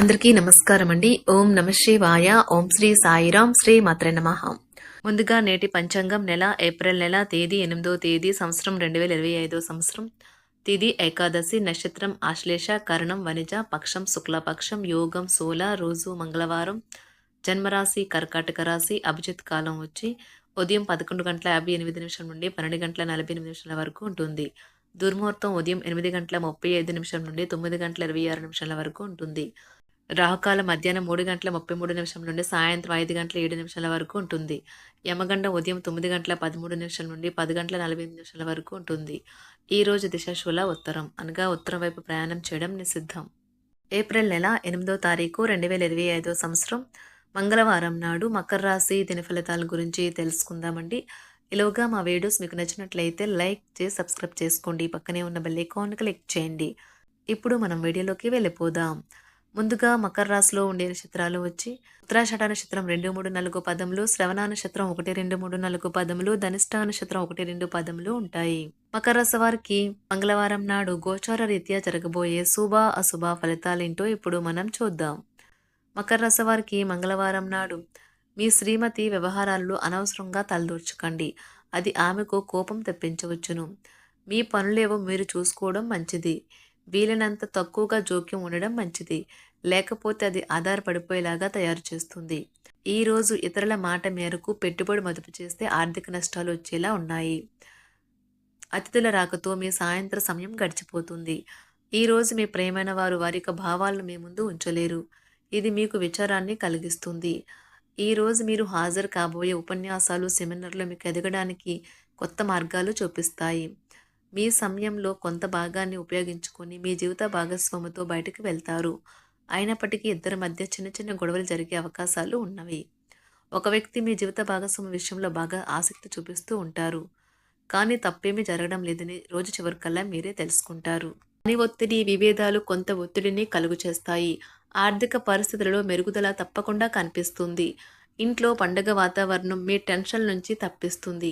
అందరికీ నమస్కారం అండి. ఓం నమ శివాయ. ఓం శ్రీ సాయిరాం శ్రీ మాత్రే నమ. ముందుగా నేటి పంచాంగం నెల ఏప్రిల్ నెల తేదీ ఎనిమిదో తేదీ సంవత్సరం రెండు వేల ఇరవై ఐదో సంవత్సరం. తిది ఏకాదశి నక్షత్రం ఆశ్లేష కరణం వనిజ పక్షం శుక్లపక్షం యోగం సోల రోజు మంగళవారం. జన్మరాశి కర్కాటక రాశి అభిజిత్ కాలం వచ్చి ఉదయం పదకొండు గంటల యాభై ఎనిమిది నిమిషం నుండి పన్నెండు గంటల నలభై ఎనిమిది నిమిషాల వరకు ఉంటుంది. దుర్ముహూర్తం ఉదయం ఎనిమిది గంటల ముప్పై ఐదు నిమిషం నుండి తొమ్మిది గంటల ఇరవై ఆరు నిమిషాల వరకు ఉంటుంది. రాహుకాల మధ్యాహ్నం మూడు గంటల ముప్పై మూడు నిమిషం నుండి సాయంత్రం ఐదు గంటల ఏడు నిమిషాల వరకు ఉంటుంది. యమగండం ఉదయం తొమ్మిది గంటల పదమూడు నిమిషాల నుండి పది గంటల నలభై ఎనిమిది నిమిషాల వరకు ఉంటుంది. ఈ రోజు దిశాశూల ఉత్తరం. అనగా ఉత్తరం వైపు ప్రయాణం చేయడం నిషిద్ధం. ఏప్రిల్ నెల ఎనిమిదో తారీఖు రెండు వేల ఇరవై ఐదో సంవత్సరం. మంగళవారం నాడు మకర రాశి దిన ఫలితాల గురించి తెలుసుకుందామండి. ఇలాగా మా వీడియోస్ మీకు నచ్చినట్లయితే లైక్ చేసి సబ్స్క్రైబ్ చేసుకోండి. పక్కనే ఉన్న బెల్ ఐకాన్ క్లిక్ చేయండి. ఇప్పుడు మనం వీడియోలోకి వెళ్ళిపోదాం. ముందుగా మకర రాశిలో ఉండే నక్షత్రాలు వచ్చి ఉత్తరాషాఢ నక్షత్రం రెండు మూడు నాలుగు పదములు శ్రవణ నక్షత్రం ఒకటి రెండు మూడు నాలుగు పదములు ధనిష్ట నక్షత్రం ఒకటి రెండు పదములు ఉంటాయి. మకర రాశి వారికి మంగళవారం నాడు గోచార రీత్యా జరగబోయే శుభ అశుభ ఫలితాలేంటో ఇప్పుడు మనం చూద్దాం. మకర రాశి వారికి మంగళవారం నాడు మీ శ్రీమతి వ్యవహారాల్లో అనవసరంగా తలదూర్చకండి. అది ఆమెకు కోపం తెప్పించవచ్చును. మీ పనులేవో మీరు చూసుకోవడం మంచిది. వీలైనంత తక్కువగా జోక్యం ఉండడం మంచిది. లేకపోతే అది ఆధారపడిపోయేలాగా తయారు చేస్తుంది. ఈ రోజు ఇతరుల మాట మేరకు పెట్టుబడి మదుపు చేస్తే ఆర్థిక నష్టాలు వచ్చేలా ఉన్నాయి. అతిథుల రాకతో మీ సాయంత్ర సమయం గడిచిపోతుంది. ఈరోజు మీ ప్రేమైన వారు వారి యొక్క భావాలను మీ ముందు ఉంచలేరు. ఇది మీకు విచారాన్ని కలిగిస్తుంది. ఈరోజు మీరు హాజరు కాబోయే ఉపన్యాసాలు సెమినార్లు మీకు ఎదగడానికి కొత్త మార్గాలు చూపిస్తాయి. మీ సమయంలో కొంత భాగాన్ని ఉపయోగించుకొని మీ జీవిత భాగస్వామితో బయటకు వెళ్తారు. అయినప్పటికీ ఇద్దరి మధ్య చిన్న చిన్న గొడవలు జరిగే అవకాశాలు ఉన్నవి. ఒక వ్యక్తి మీ జీవిత భాగస్వామి విషయంలో బాగా ఆసక్తి చూపిస్తూ ఉంటారు. కానీ తప్పేమీ జరగడం లేదని రోజు చివరికల్లా మీరే తెలుసుకుంటారు. పని ఒత్తిడి విభేదాలు కొంత ఒత్తిడిని కలుగు చేస్తాయి. ఆర్థిక పరిస్థితులలో మెరుగుదల తప్పకుండా కనిపిస్తుంది. ఇంట్లో పండగ వాతావరణం మీ టెన్షన్ నుంచి తప్పిస్తుంది.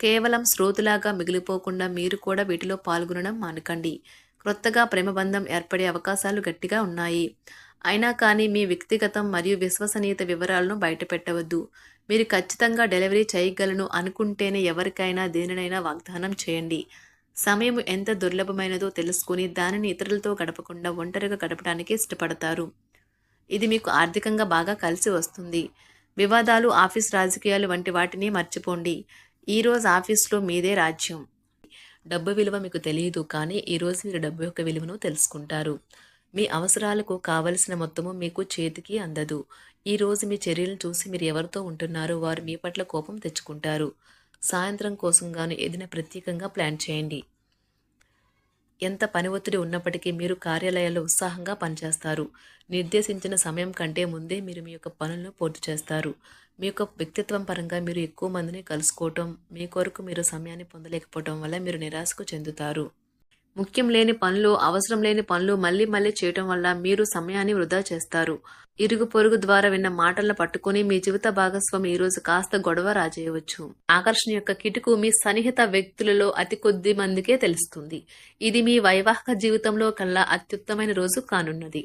కేవలం శ్రోతులాగా మిగిలిపోకుండా మీరు కూడా వీటిలో పాల్గొనడం మానకండి. క్రొత్తగా ప్రేమబంధం ఏర్పడే అవకాశాలు గట్టిగా ఉన్నాయి. అయినా కానీ మీ వ్యక్తిగతం మరియు విశ్వసనీయత వివరాలను బయటపెట్టవద్దు. మీరు ఖచ్చితంగా డెలివరీ చేయగలను అనుకుంటేనే ఎవరికైనా దేనినైనా వాగ్దానం చేయండి. సమయం ఎంత దుర్లభమైనదో తెలుసుకుని దానిని ఇతరులతో గడపకుండా ఒంటరిగా గడపడానికి ఇష్టపడతారు. ఇది మీకు ఆర్థికంగా బాగా కలిసి వస్తుంది. వివాదాలు ఆఫీస్ రాజకీయాలు వంటి వాటిని మర్చిపోండి. ఈరోజు ఆఫీస్లో మీదే రాజ్యం. డబ్బు విలువ మీకు తెలియదు కానీ ఈరోజు మీరు డబ్బు యొక్క విలువను తెలుసుకుంటారు. మీ అవసరాలకు కావలసిన మొత్తము మీకు చేతికి అందదు. ఈరోజు మీ చర్యలను చూసి మీరు ఎవరితో ఉంటున్నారో వారు మీ పట్ల కోపం తెచ్చుకుంటారు. సాయంత్రం కోసం గాను ఏదైనా ప్రత్యేకంగా ప్లాన్ చేయండి. ఎంత పని ఒత్తిడి ఉన్నప్పటికీ మీరు కార్యాలయాల్లో ఉత్సాహంగా పనిచేస్తారు. నిర్దేశించిన సమయం కంటే ముందే మీరు మీ యొక్క పనులను పూర్తి చేస్తారు. మీ యొక్క వ్యక్తిత్వం పరంగా మీరు ఎక్కువ మందిని కలుసుకోవటం మీ కొరకు మీరు సమయాన్ని పొందలేకపోవటం వల్ల మీరు నిరాశకు చెందుతారు. ముఖ్యం లేని పనులు అవసరం లేని పనులు మళ్ళీ మళ్ళీ చేయటం వల్ల మీరు సమయాన్ని వృధా చేస్తారు. ఇరుగు పొరుగు ద్వారా విన్న మాటలను పట్టుకుని మీ జీవిత భాగస్వామి ఈ రోజు కాస్త గొడవ రాజేయవచ్చు. ఆకర్షణ యొక్క కిటుకు మీ సన్నిహిత వ్యక్తులలో అతి కొద్ది మందికే తెలుస్తుంది. ఇది మీ వైవాహిక జీవితంలో కల్లా అత్యుత్తమైన రోజు కానున్నది.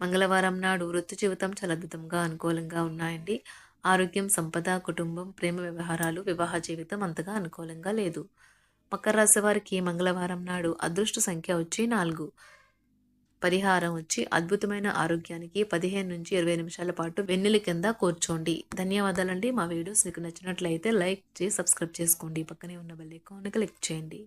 మంగళవారం నాడు వృత్తి జీవితం చాలా అద్భుతంగా అనుకూలంగా ఉన్నాయండి. ఆరోగ్యం సంపద కుటుంబం ప్రేమ వ్యవహారాలు వివాహ జీవితం అంతగా అనుకూలంగా లేదు. మకర రాశి వారికి మంగళవారం నాడు అదృష్ట సంఖ్య వచ్చి నాలుగు. పరిహారం వచ్చి అద్భుతమైన ఆరోగ్యానికి పదిహేను నుంచి ఇరవై నిమిషాల పాటు వెన్నెల కింద కూర్చోండి. ధన్యవాదాలండి. మా వీడియోస్ మీకు నచ్చినట్లయితే లైక్ చేసి సబ్స్క్రైబ్ చేసుకోండి. పక్కనే ఉన్న బెల్ ఐకాన్ క్లిక్ చేయండి.